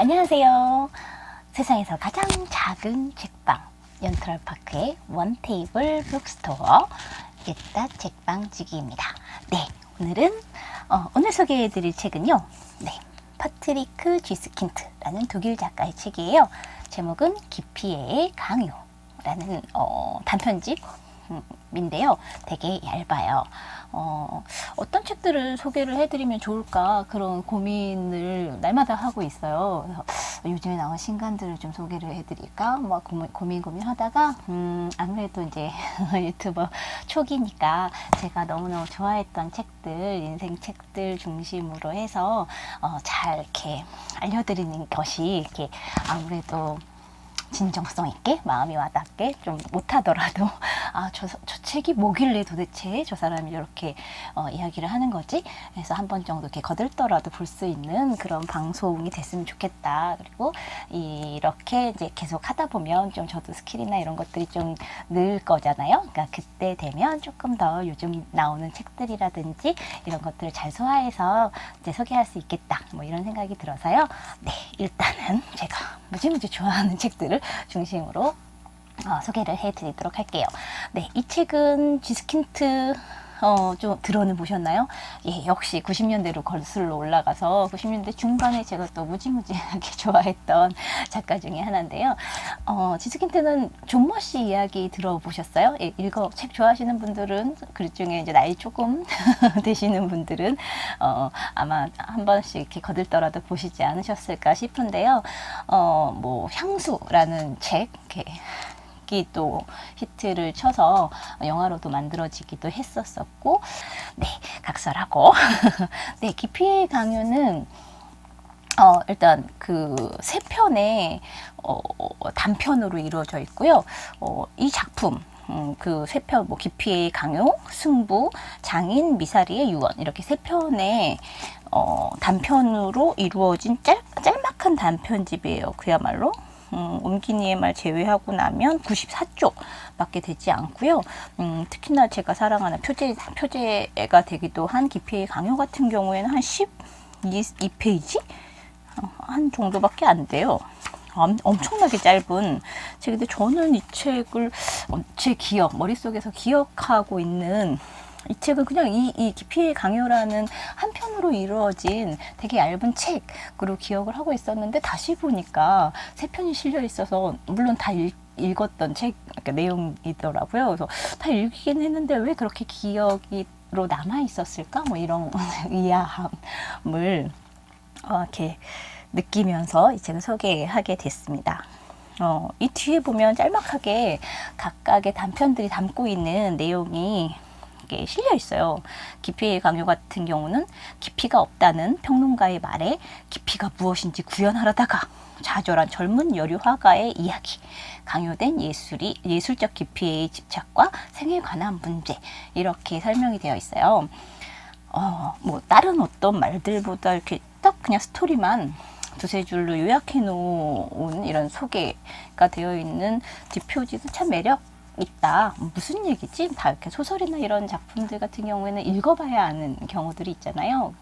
안녕하세요. 세상에서 가장 작은 책방 연트럴파크의 원테이블 북스토어 옛다 책방지기입니다. 네, 오늘은 어, 오늘 소개해드릴 책은요. 네, 파트리크 쥐스킨트라는 독일 작가의 책이에요. 제목은 기피의 강요라는 어, 단편집. 인데요. 되게 얇아요. 어, 어떤 책들을 소개를 해드리면 좋을까 그런 고민을 날마다 하고 있어요. 그래서 요즘에 나온 신간들을 좀 소개를 해드릴까 뭐 고민 고민, 고민 하다가 음, 아무래도 이제 유튜버 초기니까 제가 너무너무 좋아했던 책들 인생 책들 중심으로 해서 어, 잘 이렇게 알려드리는 것이 이렇게 아무래도 진정성 있게 마음이 와닿게 좀 못하더라도 아 저 저 책이 뭐길래 도대체 저 사람이 이렇게 어, 이야기를 하는 거지? 그래서 한 번 정도 이렇게 거들떠라도 볼 수 있는 그런 방송이 됐으면 좋겠다. 그리고 이렇게 이제 계속 하다 보면 좀 저도 스킬이나 이런 것들이 좀 늘 거잖아요. 그러니까 그때 되면 조금 더 요즘 나오는 책들이라든지 이런 것들을 잘 소화해서 이제 소개할 수 있겠다. 뭐 이런 생각이 들어서요. 네 일단은 제가 무지무지 좋아하는 책들을 중심으로 어, 소개를 해드리도록 할게요. 네, 이 책은 지스킨트 어, 좀 들어는 보셨나요? 예, 역시 90년대로 거슬러 올라가서 90년대 중반에 제가 또 무지무지하게 좋아했던 작가 중에 하나인데요. 어, 지스킨트는 존 머시 이야기 들어보셨어요? 예, 읽어 책 좋아하시는 분들은 그 중에 이제 나이 조금 되시는 분들은 어, 아마 한 번씩 이렇게 거들떠라도 보시지 않으셨을까 싶은데요. 어, 뭐 향수라는 책 이렇게 이또 히트를 쳐서 영화로도 만들어지기도 했었었고, 네, 각설하고. 네, 기피의 강요는 어, 일단 그 세 편의 어, 단편으로 이루어져 있고요. 어, 이 작품 음, 그세 편, 뭐 기피의 강요, 승부, 장인, 미사리의 유언 이렇게 세 편의 어, 단편으로 이루어진 짤, 짤막한 단편집이에요. 그야말로 음, 옴기니의 말 제외하고 나면 94쪽 밖에 되지 않고요. 음, 특히나 제가 사랑하는 표제 표제가 되기도 한 기피의 강요 같은 경우에는 한 12페이지 한 정도밖에 안 돼요. 엄, 엄청나게 짧은 책인데 저는 이 책을 어, 제 기억 머릿속에서 기억하고 있는 이 책은 그냥 이, 이 기피의 강요라는 한 편으로 이루어진 되게 얇은 책으로 기억을 하고 있었는데 다시 보니까 세 편이 실려 있어서 물론 다 읽, 읽었던 책 그러니까 내용이더라고요. 그래서 다 읽긴 했는데 왜 그렇게 기억으로 남아 있었을까? 뭐 이런 의아함을 어, 이렇게 느끼면서 이 책을 소개하게 됐습니다. 어, 이 뒤에 보면 짤막하게 각각의 단편들이 담고 있는 내용이 이렇게 실려 있어요. 깊이의 강요 같은 경우는 깊이가 없다는 평론가의 말에 깊이가 무엇인지 구현하려다가 좌절한 젊은 여류 화가의 이야기, 강요된 예술이 예술적 깊이의 집착과 생에 관한 문제 이렇게 설명이 되어 있어요. 어, 뭐 다른 어떤 말들보다 이렇게 딱 그냥 스토리만 두세 줄로 요약해 놓은 이런 소개가 되어 있는 뒷표지도 참 매력 있다. 무슨 얘기지? 다 이렇게 소설이나 이런 작품들 같은 경우에는 읽어봐야 아는 경우들이 있잖아요.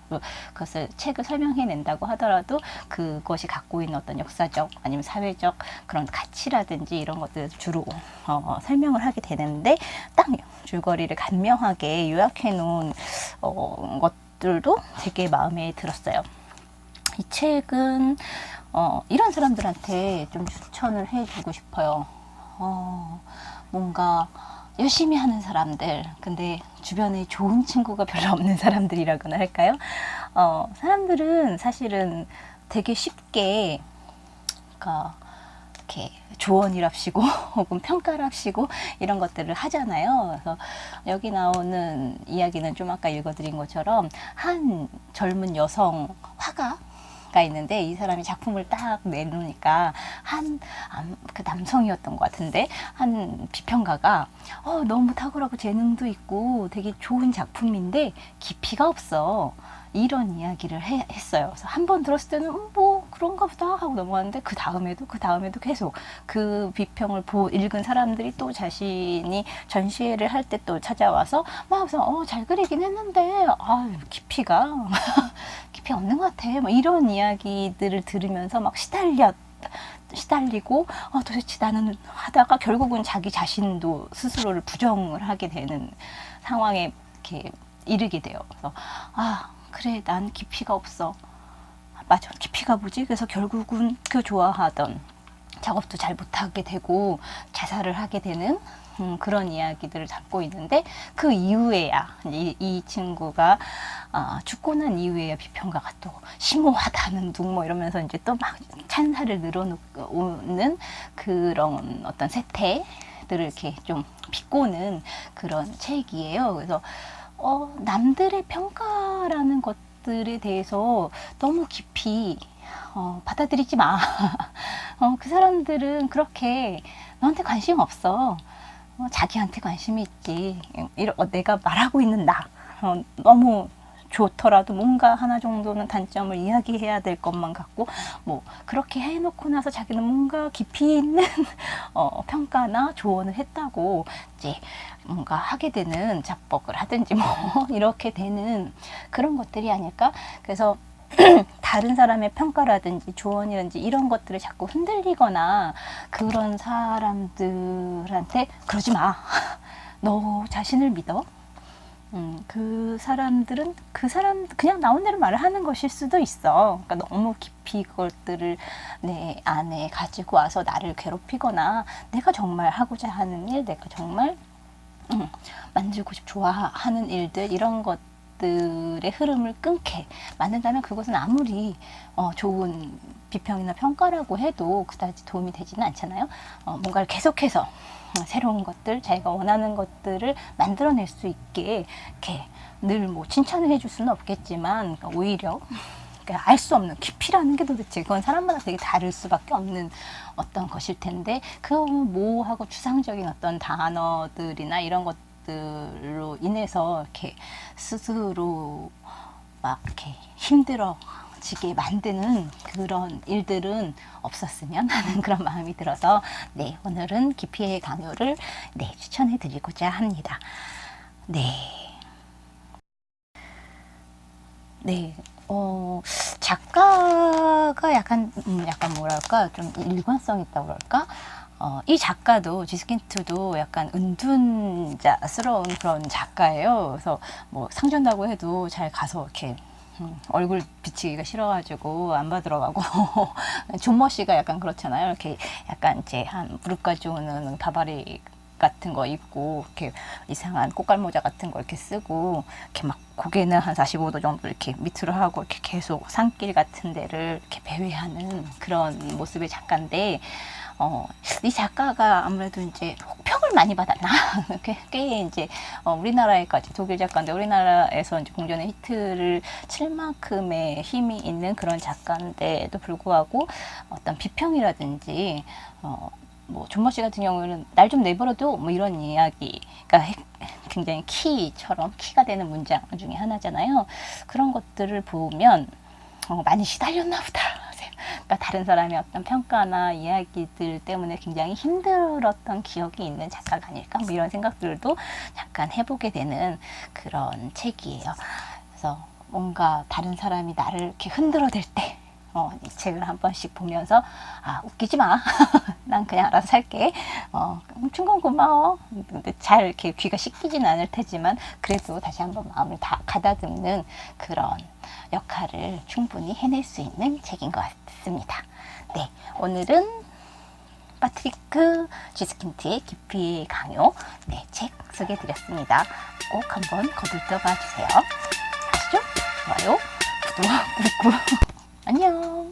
그것을 책을 설명해낸다고 하더라도 그것이 갖고 있는 어떤 역사적 아니면 사회적 그런 가치라든지 이런 것들을 주로 어, 설명을 하게 되는데 딱 줄거리를 간명하게 요약해 놓은 어, 것들도 되게 마음에 들었어요. 이 책은 어, 이런 사람들한테 좀 추천을 해주고 싶어요. 어, 뭔가 열심히 하는 사람들, 근데 주변에 좋은 친구가 별로 없는 사람들이라고나 할까요? 어, 사람들은 사실은 되게 쉽게, 그러니까 이렇게 조언이랍시고 혹은 평가랍시고 이런 것들을 하잖아요. 그래서 여기 나오는 이야기는 좀 아까 읽어드린 것처럼 한 젊은 여성 화가 가 있는데 이 사람이 작품을 딱 내놓으니까 한 그 남성이었던 것 같은데 한 비평가가 어, 너무 탁월하고 재능도 있고 되게 좋은 작품인데 깊이가 없어. 이런 이야기를 해, 했어요. 그래서 한 번 들었을 때는 음, 뭐 그런가 보다 하고 넘어갔는데 그 다음에도 그 다음에도 계속 그 비평을 보 읽은 사람들이 또 자신이 전시회를 할 때 또 찾아와서 막 그래서 어, 잘 그리긴 했는데 아 깊이가 깊이 없는 것 같아. 뭐 이런 이야기들을 들으면서 막 시달려 시달리고 어, 도대체 나는 하다가 결국은 자기 자신도 스스로를 부정을 하게 되는 상황에 이렇게 이르게 돼요. 그래서 아 그래 난 깊이가 없어. 맞아 깊이가 뭐지? 그래서 결국은 그 좋아하던 작업도 잘 못하게 되고 자살을 하게 되는 음, 그런 이야기들을 담고 있는데 그 이후에야 이, 이 친구가 아, 죽고 난 이후에야 비평가가 또 심오하다는 둥뭐 이러면서 이제 또 막 찬사를 늘어놓는 그런 어떤 세태들을 이렇게 좀 비꼬는 그런 책이에요. 그래서 어, 남들의 평가라는 것들에 대해서 너무 깊이 어, 받아들이지 마. 어, 그 사람들은 그렇게 너한테 관심 없어. 어, 자기한테 관심이 있지. 이러, 어, 내가 말하고 있는 나. 어, 너무 좋더라도 뭔가 하나 정도는 단점을 이야기해야 될 것만 같고 뭐 그렇게 해놓고 나서 자기는 뭔가 깊이 있는 어, 평가나 조언을 했다고 이제 뭔가 하게 되는 자뻑을 하든지 뭐 이렇게 되는 그런 것들이 아닐까 그래서 다른 사람의 평가라든지 조언이라든지 이런 것들을 자꾸 흔들리거나 그런 사람들한테 그러지 마. 너 자신을 믿어. 음, 그 사람들은 그 사람 그냥 나온 대로 말을 하는 것일 수도 있어. 그러니까 너무 깊이 그것들을 내 안에 가지고 와서 나를 괴롭히거나 내가 정말 하고자 하는 일, 내가 정말 음, 만들고 싶 좋아하는 일들 이런 것 들의 흐름을 끊게 만든다면 그것은 아무리 어, 좋은 비평이나 평가라고 해도 그다지 도움이 되지는 않잖아요. 어, 뭔가를 계속해서 새로운 것들, 자기가 원하는 것들을 만들어낼 수 있게 이렇게 늘 뭐 칭찬을 해줄 수는 없겠지만 그러니까 오히려 알수 없는 깊이라는 게 도대체 그건 사람마다 되게 다를 수밖에 없는 어떤 것일 텐데 그 모호하고 추상적인 어떤 단어들이나 이런 것 들로 인해서 이렇게 스스로 막 이렇게 힘들어 지게 만드는 그런 일들은 없었으면 하는 그런 마음이 들어서 네 오늘은 깊이의 강요를 네 추천해 드리고자 합니다. 네. 네. 어, 작가가 약간, 음, 약간 뭐랄까, 좀 일관성 있다고 그럴까? 어, 이 작가도, 지스킨트도 약간 은둔자스러운 그런 작가예요. 그래서 뭐 상준다고 해도 잘 가서 이렇게 음, 얼굴 비치기가 싫어가지고 안 받으러 가고 존머 씨가 약간 그렇잖아요. 이렇게 약간 이제 한 무릎까지 오는 바바리 같은 거 입고 이렇게 이상한 꽃갈모자 같은 거 이렇게 쓰고 이렇게 막 고개는 한 45도 정도 이렇게 밑으로 하고 이렇게 계속 산길 같은 데를 이렇게 배회하는 그런 모습의 작가인데 어, 이 작가가 아무래도 이제 혹평을 많이 받았나? 꽤, 꽤 이제 어, 우리나라에까지 독일 작가인데 우리나라에서 이제 공전의 히트를 칠 만큼의 힘이 있는 그런 작가인데도 불구하고 어떤 비평이라든지 어, 뭐 존머 씨 같은 경우는 날 좀 내버려둬 뭐 이런 이야기가 핵- 굉장히 키처럼 키가 되는 문장 중에 하나잖아요. 그런 것들을 보면 어, 많이 시달렸나 보다. 그러니까 다른 사람의 어떤 평가나 이야기들 때문에 굉장히 힘들었던 기억이 있는 작가가 아닐까 뭐 이런 생각들도 잠깐 해보게 되는 그런 책이에요. 그래서 뭔가 다른 사람이 나를 이렇게 흔들어 댈 때 어, 이 책을 한 번씩 보면서 아 웃기지 마. 난 그냥 알아서 살게. 어, 충건 고마워. 근데 잘 이렇게 귀가 씻기지는 않을 테지만 그래도 다시 한번 마음을 다 가다듬는 그런 역할을 충분히 해낼 수 있는 책인 것 같습니다. 네, 오늘은 파트리크 지스킨트의 깊이의 강요 네, 책 소개해드렸습니다. 꼭 한번 거들떠 봐 주세요. 아시죠? 좋아요, 구독, 꾹꾹. 안녕.